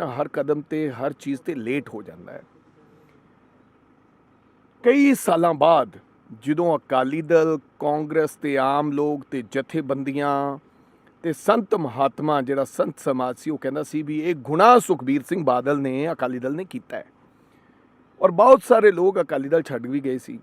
ਹਮੇਸ਼ਾ ਹਰ ਕਦਮ ਤੇ, ਹਰ ਚੀਜ਼ ਤੇ ਲੇਟ ਹੋ ਜਾਂਦਾ ਹੈ। ਕਈ ਸਾਲਾਂ ਬਾਅਦ ਜਦੋਂ ਅਕਾਲੀ ਦਲ, ਕਾਂਗਰਸ ਤੇ ਆਮ ਲੋਕ ਤੇ ਜਥੇਬੰਦੀਆਂ ਤੇ ਸੰਤ ਮਹਾਤਮਾ ਜਿਹੜਾ ਸੰਤ ਸਮਾਜ ਸੀ, ਉਹ ਕਹਿੰਦਾ ਸੀ ਵੀ ਇਹ ਗੁਨਾਹ ਸੁਖਬੀਰ ਸਿੰਘ ਬਾਦਲ ਨੇ, ਅਕਾਲੀ ਦਲ ਨੇ ਕੀਤਾ ਹੈ। ਔਰ ਬਹੁਤ ਸਾਰੇ ਲੋਕ ਅਕਾਲੀ ਦਲ ਛੱਡ ਵੀ ਗਏ ਸੀ।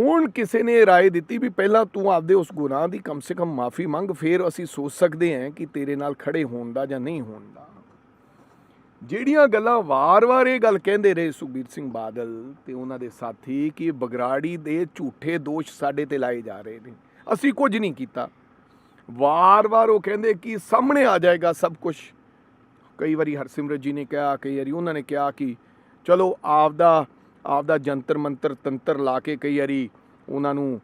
ਹੁਣ ਕਿਸੇ ਨੇ ਰਾਏ ਦਿੱਤੀ ਵੀ ਪਹਿਲਾਂ ਤੂੰ ਆਪਦੇ ਉਸ ਗੁਨਾਹ ਦੀ ਕਮ ਸੇ ਕਮ ਮਾਫੀ ਮੰਗ, ਫਿਰ ਅਸੀਂ ਸੋਚ ਸਕਦੇ ਹਾਂ ਕਿ ਤੇਰੇ ਨਾਲ ਖੜੇ ਹੋਣ ਦਾ ਜਾਂ ਨਹੀਂ ਹੋਣ ਦਾ। ਜਿਹੜੀਆਂ ਗੱਲਾਂ ਵਾਰ-ਵਾਰ ਇਹ ਗੱਲ ਕਹਿੰਦੇ ਰਹੇ ਸੁਖਬੀਰ ਸਿੰਘ ਬਾਦਲ ਤੇ ਉਹਨਾਂ ਦੇ ਸਾਥੀ ਕਿ ਬਗਰਾੜੀ ਦੇ ਝੂਠੇ ਦੋਸ਼ ਸਾਡੇ ਤੇ ਲਾਏ ਜਾ ਰਹੇ ਨੇ। ਅਸੀਂ ਕੁਝ ਨਹੀਂ ਕੀਤਾ। ਵਾਰ-ਵਾਰ ਉਹ ਕਹਿੰਦੇ ਕਿ ਸਾਹਮਣੇ ਆ ਜਾਏਗਾ ਸਭ ਕੁਝ। ਕਈ ਵਾਰੀ ਹਰਸਿਮਰਤ ਜੀ ਨੇ ਕਿਹਾ, ਕਈ ਵਾਰੀ ਉਹਨਾਂ ਨੇ ਕਿਹਾ ਕਿ ਚਲੋ ਆਪਦਾ ਆਪਦਾ ਜੰਤਰ ਮੰਤਰ ਤੰਤਰ ਲਾ ਕੇ ਕਈ ਵਾਰੀ ਉਹਨਾਂ ਨੂੰ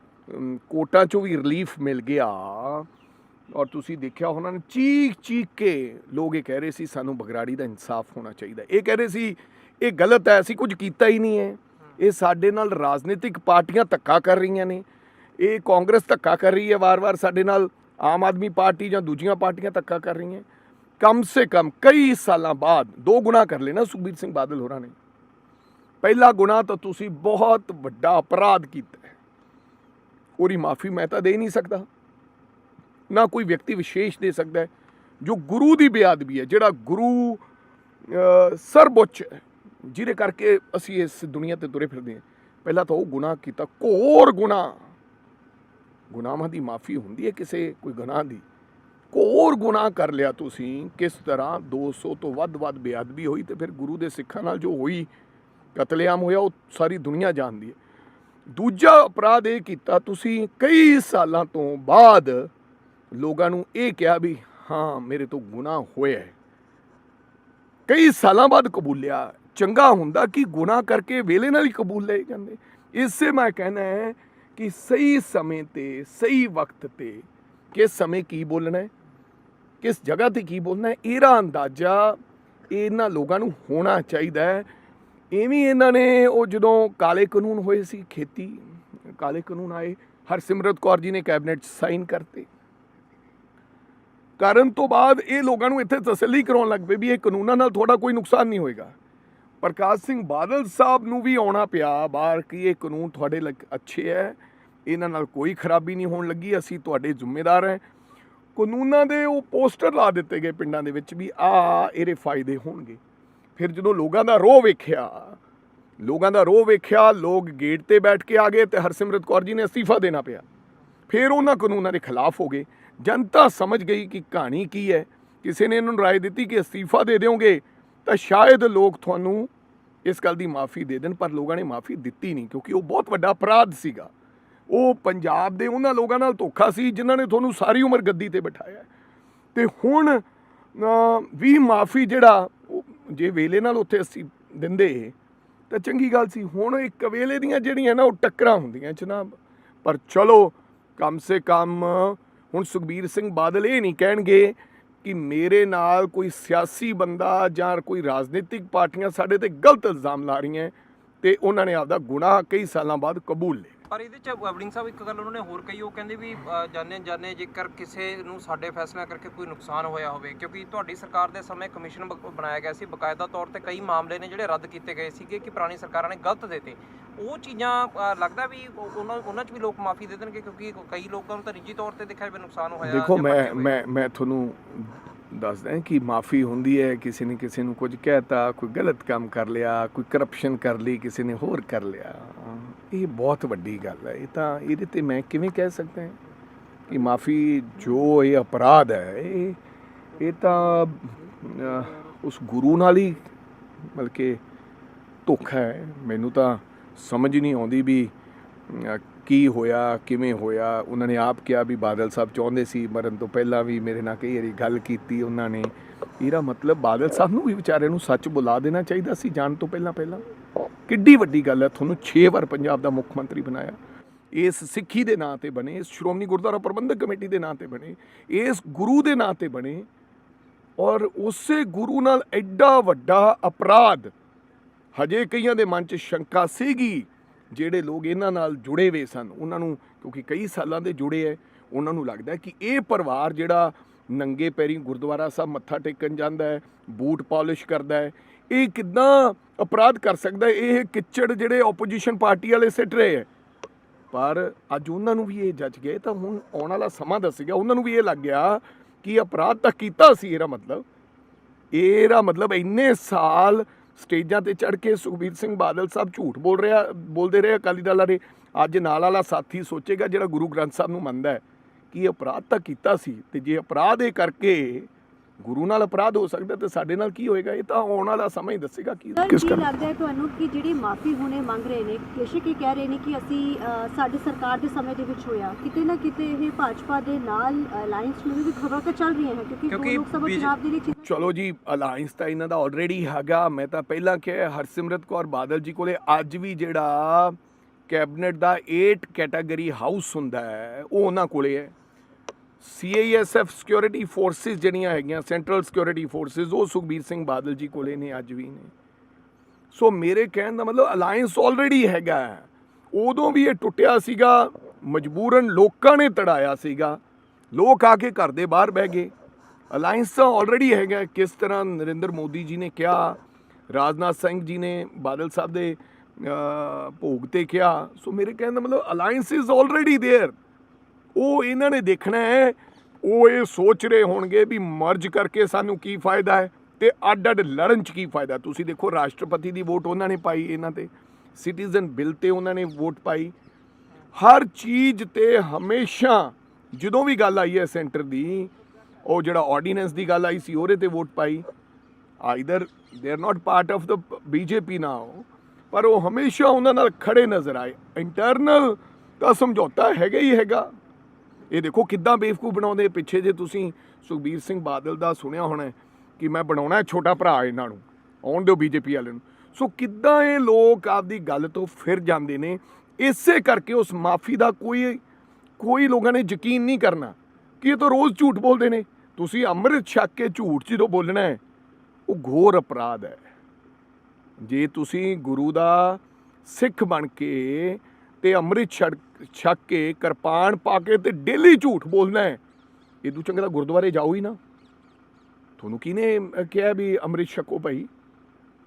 ਕੋਟਾਂ ਚੋਂ ਵੀ ਰਿਲੀਫ ਮਿਲ ਗਿਆ। ਔਰ ਤੁਸੀਂ ਦੇਖਿਆ ਉਹਨਾਂ ਨੇ ਚੀਖ ਚੀਖ ਕੇ ਲੋਕ ਇਹ ਕਹਿ ਰਹੇ ਸੀ, ਸਾਨੂੰ ਬਗਰਾੜੀ ਦਾ ਇਨਸਾਫ ਹੋਣਾ ਚਾਹੀਦਾ ਇਹ ਕਹਿ ਰਹੇ ਸੀ, ਇਹ ਗਲਤ ਹੈ, ਅਸੀਂ ਕੁਝ ਕੀਤਾ ਹੀ ਨਹੀਂ ਹੈ। ਇਹ ਸਾਡੇ ਨਾਲ ਰਾਜਨੀਤਿਕ ਪਾਰਟੀਆਂ ਧੱਕਾ ਕਰ ਰਹੀਆਂ ਨੇ। ਇਹ ਕਾਂਗਰਸ ਧੱਕਾ ਕਰ ਰਹੀ ਹੈ, ਵਾਰ-ਵਾਰ ਸਾਡੇ ਨਾਲ ਆਮ ਆਦਮੀ ਪਾਰਟੀ ਜਾਂ ਦੂਜੀਆਂ ਪਾਰਟੀਆਂ ਧੱਕਾ ਕਰ ਰਹੀਆਂ। ਕਮ ਸੇ ਕਮ ਕਈ ਸਾਲਾਂ ਬਾਅਦ, ਦੋ ਗੁਣਾ ਕਰ ਲੈਣਾ ਸੁਖਬੀਰ ਸਿੰਘ ਬਾਦਲ ਹੋਰਾਂ ਨੇ। ਪਹਿਲਾ ਗੁਨਾਹ ਤਾਂ ਤੁਸੀਂ ਬਹੁਤ ਵੱਡਾ ਅਪਰਾਧ ਕੀਤਾ ਹੈ। ਉਹਦੀ ਮਾਫੀ ਮੈਂ ਤਾਂ ਦੇ ਨਹੀਂ ਸਕਦਾ। ਨਾ ਕੋਈ ਵਿਅਕਤੀ ਵਿਸ਼ੇਸ਼ ਦੇ ਸਕਦਾ ਹੈ ਜੋ ਗੁਰੂ ਦੀ ਬੇਅਦਬੀ ਹੈ ਜਿਹੜਾ ਗੁਰੂ ਅ, ਜਿਹਦੇ ਕਰਕੇ ਅਸੀਂ ਇਸ ਦੁਨੀਆ ਤੇ ਤੁਰੇ ਫਿਰਦੇ ਹਾਂ। ਪਹਿਲਾਂ ਤਾਂ ਉਹ ਗੁਨਾਹ ਕੀਤਾ ਘੋਰ ਗੁਨਾਹ। ਗੁਨਾਹਾਂ ਦੀ ਮਾਫੀ ਹੁੰਦੀ ਹੈ ਕਿਸੇ ਕੋਈ ਗੁਨਾਹ ਦੀ। ਘੋਰ ਗੁਨਾਹ ਕਰ ਲਿਆ ਤੁਸੀਂ ਕਿਸ ਤਰ੍ਹਾਂ 200 ਤੋਂ ਵੱਧ ਵੱਧ ਬੇਅਦਬੀ ਹੋਈ ਤੇ ਫਿਰ ਗੁਰੂ ਦੇ ਸਿੱਖਾਂ ਨਾਲ ਜੋ ਹੋਈ ਕਤਲੇਆਮ ਹੋਇਆ, ਉਹ ਸਾਰੀ ਦੁਨੀਆ ਜਾਣਦੀ ਹੈ। ਦੂਜਾ ਅਪਰਾਧ ਇਹ ਕੀਤਾ, ਤੁਸੀਂ ਕਈ ਸਾਲਾਂ ਤੋਂ ਬਾਅਦ ਲੋਕਾਂ ਨੂੰ ਇਹ ਕਿਹਾ ਵੀ, ਹਾਂ, ਮੇਰੇ ਤੋਂ ਗੁਨਾਹ ਹੋਇਆ ਹੈ। ਕਈ ਸਾਲਾਂ ਬਾਅਦ ਕਬੂਲਿਆ। ਚੰਗਾ ਹੁੰਦਾ ਕਿ ਗੁਨਾਹ ਕਰਕੇ ਵੇਲੇ ਨਾਲ ਹੀ ਕਬੂਲ ਲਏ ਜਾਂਦੇ। ਇਸੇ ਮੈਂ ਕਹਿਣਾ ਹੈ ਕਿ ਸਹੀ ਸਮੇਂ ਤੇ, ਸਹੀ ਵਕਤ ਤੇ ਕਿਸ ਸਮੇਂ ਕੀ ਬੋਲਣਾ ਹੈ, ਕਿਸ ਜਗ੍ਹਾ ਤੇ ਕੀ ਬੋਲਣਾ ਹੈ, ਇਹਦਾ ਅੰਦਾਜ਼ਾ ਇਹਨਾਂ ਲੋਕਾਂ ਨੂੰ ਹੋਣਾ ਚਾਹੀਦਾ ਹੈ। ਇਵੇਂ ਇਹਨਾਂ ਨੇ ਉਹ ਜਦੋਂ ਕਾਲੇ ਕਾਨੂੰਨ ਹੋਏ ਸੀ, ਖੇਤੀ, ਕਾਲੇ ਕਾਨੂੰਨ ਆਏ, ਹਰਸਿਮਰਤ ਕੌਰ ਜੀ ਨੇ ਕੈਬਨਿਟ 'ਚ ਸਾਈਨ ਕਰਤੇ। ਕਰਨ ਤੋਂ ਬਾਅਦ ਇਹ ਲੋਕਾਂ ਨੂੰ ਇੱਥੇ ਤਸੱਲੀ ਕਰਾਉਣ ਲੱਗ ਪਏ ਵੀ ਇਹ ਕਾਨੂੰਨਾਂ ਨਾਲ ਤੁਹਾਡਾ ਕੋਈ ਨੁਕਸਾਨ ਨਹੀਂ ਹੋਏਗਾ। ਪ੍ਰਕਾਸ਼ ਸਿੰਘ ਬਾਦਲ ਸਾਹਿਬ ਨੂੰ ਵੀ ਆਉਣਾ ਪਿਆ ਬਾਹਰ ਕਿ ਇਹ ਕਾਨੂੰਨ ਤੁਹਾਡੇ ਲਈ ਅੱਛੇ ਹੈ ਇਹਨਾਂ ਨਾਲ ਕੋਈ ਖਰਾਬੀ ਨਹੀਂ ਹੋਣ ਲੱਗੀ, ਅਸੀਂ ਤੁਹਾਡੇ ਜ਼ਿੰਮੇਦਾਰ ਹਾਂ ਕਾਨੂੰਨਾਂ ਦੇ ਉਹ ਪੋਸਟਰ ਲਾ ਦਿੱਤੇ ਗਏ ਪਿੰਡਾਂ ਦੇ ਵਿੱਚ ਵੀ ਆ ਇਹਦੇ ਫਾਇਦੇ ਹੋਣਗੇ। ਫਿਰ ਜਦੋਂ ਲੋਕਾਂ ਦਾ ਰੋਹ ਵੇਖਿਆ, ਲੋਕਾਂ ਦਾ ਰੋਹ ਵੇਖਿਆ, ਲੋਕ ਗੇਟ ਤੇ ਬੈਠ ਕੇ ਆ ਗਏ ਤੇ ਹਰਸਿਮਰਤ ਕੌਰ ਜੀ ਨੇ ਅਸਤੀਫਾ ਦੇਣਾ ਪਿਆ। ਫਿਰ ਉਹਨਾਂ ਕਾਨੂੰਨਾਂ ਦੇ ਖਿਲਾਫ ਹੋ ਗਏ। ਜਨਤਾ ਸਮਝ ਗਈ ਕਿ ਕਹਾਣੀ ਕੀ ਹੈ। ਕਿਸੇ ਨੇ ਇਹਨਾਂ ਨੂੰ ਰਾਏ ਦਿੱਤੀ ਕਿ ਅਸਤੀਫਾ ਦੇ ਦਿਓਗੇ, ਤਾਂ ਸ਼ਾਇਦ ਲੋਕ ਤੁਹਾਨੂੰ ਇਸ ਗੱਲ ਦੀ ਮਾਫੀ ਦੇ ਦੇਣ, ਪਰ ਲੋਕਾਂ ਨੇ ਮਾਫੀ ਦਿੱਤੀ ਨਹੀਂ, ਕਿਉਂਕਿ ਉਹ ਬਹੁਤ ਵੱਡਾ ਅਪਰਾਧ ਸੀਗਾ। ਉਹ ਪੰਜਾਬ ਦੇ ਉਹਨਾਂ ਲੋਕਾਂ ਨਾਲ ਧੋਖਾ ਸੀ, ਜਿਨ੍ਹਾਂ ਨੇ ਤੁਹਾਨੂੰ ਸਾਰੀ ਉਮਰ ਗੱਦੀ ਤੇ ਬਿਠਾਇਆ। ਹੈ। ਤੇ ਹੁਣ ਵੀ ਮਾਫੀ ਜਿਹੜਾ ਜੇ ਵੇਲੇ ਨਾਲ ਉੱਥੇ ਅਸੀਂ ਦਿੰਦੇ, ਤਾਂ ਚੰਗੀ ਗੱਲ ਸੀ। ਹੁਣ ਇੱਕ ਵੇਲੇ ਦੀਆਂ ਜਿਹੜੀਆਂ ਨਾ, ਉਹ ਟੱਕਰਾਂ ਹੁੰਦੀਆਂ ਜਨਾਬ ਪਰ ਚਲੋ, ਕਮ ਸੇ ਕਮ ਹੁਣ ਸੁਖਬੀਰ ਸਿੰਘ ਬਾਦਲ ਇਹ ਨਹੀਂ ਕਹਿਣਗੇ ਕਿ ਮੇਰੇ ਨਾਲ ਕੋਈ ਸਿਆਸੀ ਬੰਦਾ ਜਾਂ ਕੋਈ ਰਾਜਨੀਤਿਕ ਪਾਰਟੀਆਂ ਸਾਡੇ ਤੇ ਗਲਤ ਇਲਜ਼ਾਮ ਲਾ ਰਹੀਆਂ। ਤੇ ਉਹਨਾਂ ਨੇ ਆਪਦਾ ਗੁਨਾਹ ਕਈ ਸਾਲਾਂ ਬਾਅਦ ਕਬੂਲ ਲਿਆ। ਪਰ ਇਹਦੇ ਚ ਵਬਲਿੰਗ ਸਾਹਿਬ ਇੱਕ ਗੱਲ ਉਹਨਾਂ ਨੇ ਹੋਰ ਕਹੀ ਉਹ ਕਹਿੰਦੇ ਵੀ ਜਾਣੇ ਜਾਣੇ ਜੇਕਰ ਕਿਸੇ ਨੂੰ ਸਾਡੇ ਫੈਸਲਾ ਕਰਕੇ ਕੋਈ ਨੁਕਸਾਨ ਹੋਇਆ ਹੋਵੇ ਕਿਉਂਕਿ ਤੁਹਾਡੀ ਸਰਕਾਰ ਦੇ ਸਮੇਂ ਕਮਿਸ਼ਨ ਬਣਾਇਆ ਗਿਆ ਸੀ ਬਕਾਇਦਾ ਤੌਰ ਤੇ ਕਈ ਮਾਮਲੇ ਨੇ ਜਿਹੜੇ ਰੱਦ ਕੀਤੇ ਗਏ ਸੀਗੇ ਕਿ ਪੁਰਾਣੀ ਸਰਕਾਰਾਂ ਨੇ ਗਲਤ ਦੇਤੇ ਉਹ ਚੀਜ਼ਾਂ ਲੱਗਦਾ ਵੀ ਉਹ- ਉਹਨਾਂ ਉਹਨਾਂ ਚ ਵੀ ਲੋਕ ਮਾਫੀ ਦੇ ਦੇਣਗੇ ਕਿਉਂਕਿ ਕਈ ਲੋਕਾਂ ਨੂੰ ਤਾਂ ਨਿੱਜੀ ਤੌਰ ਤੇ ਦੇਖਿਆ ਵੀ ਨੁਕਸਾਨ ਹੋਇਆ ਦੇਖੋ ਮੈਂ। ਮੈਂ ਮੈਂ ਤੁਹਾਨੂੰ ਦੱਸਦਾ ਕਿ ਮਾਫੀ ਹੁੰਦੀ ਹੈ ਕਿਸੇ ਨੇ ਕਿਸੇ ਨੂੰ ਕੁਝ ਕਹਿਤਾ ਕੋਈ ਗਲਤ ਕੰਮ ਕਰ ਲਿਆ ਕੋਈ ਕਰਪਸ਼ਨ ਕਰ ਲਈ ਕਿਸੇ ਨੇ ਹੋਰ ਕਰ ਲਿਆ ਇਹ ਬਹੁਤ ਵੱਡੀ ਗੱਲ ਹੈ। ਇਹ ਤਾਂ ਇਹਦੇ ਤੇ ਮੈਂ ਕਿਵੇਂ ਕਹਿ ਸਕਦਾ ਹਾਂ ਕਿ ਮਾਫੀ ਜੋ ਇਹ ਅਪਰਾਧ ਹੈ, ਇਹ ਇਹ ਤਾਂ ਉਸ ਗੁਰੂ ਨਾਲ ਹੀ ਬਲਕਿ ਧੋਖਾ ਹੈ। ਮੈਨੂੰ ਤਾਂ ਸਮਝ ਨਹੀਂ ਆਉਂਦੀ ਵੀ ਕੀ ਹੋਇਆ, ਕਿਵੇਂ ਹੋਇਆ। ਉਹਨਾਂ ਨੇ ਆਪ ਕਿਹਾ ਵੀ ਬਾਦਲ ਸਾਹਿਬ ਚਾਹੁੰਦੇ ਸੀ, ਮਰਨ ਤੋਂ ਪਹਿਲਾਂ ਵੀ ਮੇਰੇ ਨਾਲ ਕਈ ਵਾਰੀ ਗੱਲ ਕੀਤੀ ਉਹਨਾਂ ਨੇ। ਇਹਦਾ ਮਤਲਬ ਬਾਦਲ ਸਾਹਿਬ ਨੂੰ ਵੀ ਵਿਚਾਰੇ ਨੂੰ ਸੱਚ ਬੁਲਾ ਦੇਣਾ ਚਾਹੀਦਾ ਸੀ, ਜਾਣ ਤੋਂ ਪਹਿਲਾਂ ਪਹਿਲਾਂ ਕਿੱਡੀ ਵੱਡੀ ਗੱਲ ਹੈ, ਤੁਹਾਨੂੰ 6 ਵਾਰ ਪੰਜਾਬ ਦਾ ਮੁੱਖ ਮੰਤਰੀ ਬਣਾਇਆ। ਇਸ ਸਿੱਖੀ ਦੇ ਨਾਂ ਤੇ ਬਣੇ, ਇਸ ਸ਼੍ਰੋਮਣੀ ਗੁਰਦੁਆਰਾ ਪ੍ਰਬੰਧਕ ਕਮੇਟੀ ਦੇ ਨਾਂ ਤੇ ਬਣੇ, ਇਸ ਗੁਰੂ ਦੇ ਨਾਂ ਤੇ ਬਣੇ ਔਰ ਉਸੇ ਗੁਰੂ ਨਾਲ ਐਡਾ ਵੱਡਾ ਅਪਰਾਧ ਹਜੇ ਕਈਆਂ ਦੇ ਮਨ 'ਚ ਸ਼ੰਕਾ ਸੀਗੀ, ਜਿਹੜੇ ਲੋਕ ਇਹਨਾਂ ਨਾਲ ਜੁੜੇ ਹੋਏ ਸਨ। ਉਹਨਾਂ ਨੂੰ, ਕਿਉਂਕਿ ਕਈ ਸਾਲਾਂ ਦੇ ਜੁੜੇ ਐ ਉਹਨਾਂ ਨੂੰ ਲੱਗਦਾ ਕਿ ਇਹ ਪਰਿਵਾਰ ਜਿਹੜਾ ਨੰਗੇ ਪੈਰੀ ਗੁਰਦੁਆਰਾ ਸਾਹਿਬ ਮੱਥਾ ਟੇਕਣ ਜਾਂਦਾ ਹੈ, ਬੂਟ ਪਾਲਿਸ਼ ਕਰਦਾ ਹੈ ਇਹ ਕਿਦਾਂ ਅਪਰਾਧ ਕਰ ਸਕਦਾ ਇਹ ਕਿੱਚੜ ਜਿਹੜੇ ਆਪੋਜੀਸ਼ਨ ਪਾਰਟੀ ਵਾਲੇ ਸਿੱਟ ਰਹੇ ਹੈ। ਪਰ ਅੱਜ ਉਹਨਾਂ ਨੂੰ ਵੀ ਇਹ ਜੱਜ ਗਏ, ਤਾਂ ਹੁਣ ਆਉਣ ਵਾਲਾ ਸਮਾਂ ਦੱਸੇਗਾ। ਉਹਨਾਂ ਨੂੰ ਵੀ ਇਹ ਲੱਗ ਗਿਆ ਕਿ ਅਪਰਾਧ ਤਾਂ ਕੀਤਾ ਸੀ, ਇਹਦਾ ਮਤਲਬ। ਇਹਦਾ ਮਤਲਬ ਇੰਨੇ ਸਾਲ ਸਟੇਜਾਂ ਤੇ ਚੜ ਕੇ ਸੁਖਬੀਰ ਸਿੰਘ ਬਾਦਲ ਸਾਹਿਬ ਝੂਠ ਬੋਲ ਰਿਹਾ, ਬੋਲਦੇ ਰਹੇ ਅਕਾਲੀ ਦਲ ਵਾਲੇ। ਅੱਜ ਨਾਲ ਵਾਲਾ ਸਾਥੀ ਸੋਚੇਗਾ, ਜਿਹੜਾ ਗੁਰੂ ਗ੍ਰੰਥ ਸਾਹਿਬ ਨੂੰ ਮੰਨਦਾ ਹੈ, ਕਿ ਅਪਰਾਧ ਤਾਂ ਕੀਤਾ ਸੀ। ਤੇ ਜੇ ਅਪਰਾਧ ਇਹ ਕਰਕੇ ਗੁਰੂ ਨਾਲ ਅਪਰਾਧ ਹੋ ਸਕਦਾ ਤੇ ਸਾਡੇ ਨਾਲ ਕੀ ਹੋਏਗਾ? ਇਹ ਤਾਂ ਆਉਣ ਵਾਲਾ ਸਮਾਂ ਹੀ ਦੱਸੇਗਾ ਕੀ ਕਿਸ ਕੀ ਕਰ ਲੱਗਦਾ ਹੈ ਤੁਹਾਨੂੰ ਕਿ ਜਿਹੜੀ ਮਾਫੀ ਹੁਣੇ ਮੰਗ ਰਹੇ ਨੇ ਬੇਸ਼ੱਕ ਇਹ ਕਹਿ ਰਹੇ ਨੇ ਕਿ ਅਸੀਂ ਅ, ਸਾਡੀ ਸਰਕਾਰ ਦੇ ਸਮੇਂ ਦੇ ਵਿੱਚ ਹੋਇਆ ਕਿਤੇ ਨਾ ਕਿਤੇ ਇਹ ਭਾਜਪਾ ਦੇ ਨਾਲ ਅਲਾਈਅੰਸ ਨੂੰ ਵੀ ਖਬਰਾਂ ਤਾਂ ਚੱਲ ਰਹੀਆਂ ਹਨ ਕਿਉਂਕਿ ਦੋ ਕਿਉਂਕਿ ਲੋਕ ਸਭਾ ਬੀਜ- ਚੁਣਾਵ ਦੇ ਲਈ ਚੀਜ਼ਾਂ ਚਲੋ ਜੀ ਅਲਾਈਅੰਸ ਤਾਂ ਇਹਨਾਂ ਦਾ ਆਲਰੇਡੀ ਹੈਗਾ। ਮੈਂ ਤਾਂ ਪਹਿਲਾਂ ਕਿਹਾ ਹਰਸਿਮਰਤ ਕੌਰ ਬਾਦਲ ਜੀ ਕੋਲੇ ਅੱਜ ਵੀ ਜਿਹੜਾ ਕੈਬਨਿਟ ਦਾ 8 ਕੈਟਾਗਰੀ ਹਾਊਸ ਹੁੰਦਾ ਹੈ ਉਹ ਉਹਨਾਂ ਕੋਲੇ ਹੈ। ਸੀਆਈਐਸਐਫ ਸਿਕਿਉਰਿਟੀ ਫੋਰਸਿਸ ਜਿਹੜੀਆਂ ਹੈਗੀਆਂ ਸੈਂਟਰਲ ਸਿਕਿਉਰਿਟੀ ਫੋਰਸਿਸ ਉਹ ਸੁਖਬੀਰ ਸਿੰਘ ਬਾਦਲ ਜੀ ਕੋਲੇ ਨੇ ਅੱਜ ਵੀ ਨੇ ਸੋ ਮੇਰੇ ਕਹਿਣ ਦਾ ਮਤਲਬ ਅਲਾਈਅੰਸ ਆਲਰੇਡੀ ਹੈਗਾ ਹੈ। ਉਦੋਂ ਵੀ ਇਹ ਟੁੱਟਿਆ ਸੀਗਾ ਮਜਬੂਰਨ ਲੋਕਾਂ ਨੇ ਤੜਾਇਆ ਸੀਗਾ ਲੋਕ ਆ ਕੇ ਘਰ ਦੇ ਬਾਹਰ ਬਹਿ ਗਏ ਅਲਾਈਅੰਸ ਤਾਂ ਆਲਰੇਡੀ ਹੈਗਾ ਹੈ। ਕਿਸ ਤਰ੍ਹਾਂ ਨਰਿੰਦਰ ਮੋਦੀ ਜੀ ਨੇ ਕਿਹਾ ਰਾਜਨਾਥ ਸਿੰਘ ਜੀ ਨੇ ਬਾਦਲ ਸਾਹਿਬ ਦੇ ਅਹ, ਭੋਗ ਤੇ ਕਿਹਾ ਸੋ ਮੇਰੇ ਕਹਿਣ ਦਾ ਮਤਲਬ ਅਲਾਈਅੰਸ ਇਜ਼ ਆਲਰੇਡੀ देयर ਉਹ ਇਹਨਾਂ ਨੇ ਦੇਖਣਾ ਹੈ। ਉਹ ਇਹ ਸੋਚ ਰਹੇ ਹੋਣਗੇ ਵੀ ਮਰਜ ਕਰਕੇ ਸਾਨੂੰ ਕੀ ਫਾਇਦਾ ਹੈ ਤੇ ਅੱਡ ਅੱਡ ਲੜਨ ਚ ਕੀ ਫਾਇਦਾ ਤੁਸੀਂ ਦੇਖੋ, ਰਾਸ਼ਟਰਪਤੀ ਦੀ ਵੋਟ ਉਹਨਾਂ ਨੇ ਪਾਈ ਇਹਨਾਂ ਤੇ। ਸਿਟੀਜ਼ਨ ਬਿੱਲ ਤੇ ਉਹਨਾਂ ਨੇ ਵੋਟ ਪਾਈ। ਹਰ ਚੀਜ਼ ਤੇ ਹਮੇਸ਼ਾ ਜਦੋਂ ਵੀ ਗੱਲ ਆਈ ਹੈ ਸੈਂਟਰ ਦੀ, ਉਹ ਜਿਹੜਾ ਆਰਡੀਨੈਂਸ ਦੀ ਗੱਲ ਆਈ ਸੀ, ਉਹਦੇ ਤੇ vote Bhai. Either they are not part of the BJP now, ਪਰ ਉਹ ਹਮੇਸ਼ਾ ਉਹਨਾਂ ਨਾਲ ਖੜੇ ਨਜ਼ਰ ਆਏ। ਇੰਟਰਨਲ ਤਾਂ ਸਮਝੌਤਾ ਹੈਗਾ ਹੀ ਹੈਗਾ। ਇਹ ਦੇਖੋ ਕਿੱਦਾਂ ਬੇਵਕੂਫ ਬਣਾਉਂਦੇ ਪਿੱਛੇ ਜੇ ਤੁਸੀਂ ਸੁਖਬੀਰ ਸਿੰਘ ਬਾਦਲ ਦਾ ਸੁਣਿਆ ਹੋਣਾ ਕਿ ਮੈਂ ਬਣਾਉਣਾ ਛੋਟਾ ਭਰਾ ਇਹਨਾਂ ਨੂੰ, ਆਉਣ ਦਿਓ ਬੀਜੇਪੀ ਵਾਲਿਆਂ ਨੂੰ। ਸੋ ਕਿੱਦਾਂ ਇਹ ਲੋਕ ਆਪਦੀ ਗੱਲ ਤੋਂ ਫਿਰ ਜਾਂਦੇ ਨੇ, ਇਸੇ ਕਰਕੇ ਉਸ ਮਾਫੀ ਦਾ ਕੋਈ ਕੋਈ ਲੋਕਾਂ ਨੇ ਯਕੀਨ ਨਹੀਂ ਕਰਨਾ ਕਿ ਇਹ ਤਾਂ ਰੋਜ਼ ਝੂਠ ਬੋਲਦੇ ਨੇ। ਤੁਸੀਂ ਅੰਮ੍ਰਿਤ ਛਕ ਕੇ ਝੂਠ ਜਦੋਂ ਬੋਲਣਾ ਹੈ, ਉਹ ਘੋਰ ਅਪਰਾਧ ਹੈ। ਜੇ ਤੁਸੀਂ ਗੁਰੂ ਦਾ ਸਿੱਖ ਬਣ ਕੇ ਤੇ ਅੰਮ੍ਰਿਤ ਛਕ ਛਕ ਕੇ ਕਿਰਪਾਨ ਪਾ ਕੇ ਤੇ ਡੇਲੀ ਝੂਠ ਬੋਲਣਾ ਹੈ। ਇਹ ਚੰਗਾ ਤਾਂ ਗੁਰਦੁਆਰੇ ਜਾਓ ਹੀ ਨਾ। ਤੁਹਾਨੂੰ ਕਿਹਨੇ ਕਿਹਾ ਵੀ ਅੰਮ੍ਰਿਤ ਛਕੋ ਭਾਈ?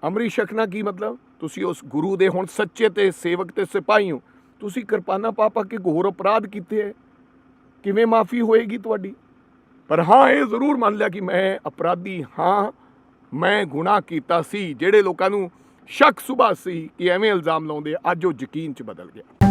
ਅੰਮ੍ਰਿਤ ਛਕਣਾ ਕੀ ਮਤਲਬ? ਤੁਸੀਂ ਉਸ ਗੁਰੂ ਦੇ ਹੁਣ ਸੱਚੇ ਤੇ ਸੇਵਕ ਤੇ ਸਿਪਾਹੀ ਹੋ। ਤੁਸੀਂ ਕਿਰਪਾਨਾ ਪਾ ਪਾ ਕੇ ਘੋਰ ਅਪਰਾਧ ਕੀਤੇ ਹੈ। ਕਿਵੇਂ ਮਾਫੀ ਹੋਏਗੀ ਤੁਹਾਡੀ? ਪਰ ਹਾਂ, ਇਹ ਜ਼ਰੂਰ ਮੰਨ ਲਿਆ ਕਿ ਮੈਂ ਅਪਰਾਧੀ ਹਾਂ। ਮੈਂ ਗੁਨਾਹ ਕੀਤਾ ਸੀ। ਜਿਹੜੇ ਲੋਕਾਂ ਨੂੰ ਸ਼ੱਕ ਸੁਭਾ ਸੀ ਕਿ ਐਵੇਂ ਇਲਜ਼ਾਮ ਲਾਉਂਦੇ ਅੱਜ ਉਹ ਯਕੀਨ ਚ ਬਦਲ ਗਿਆ।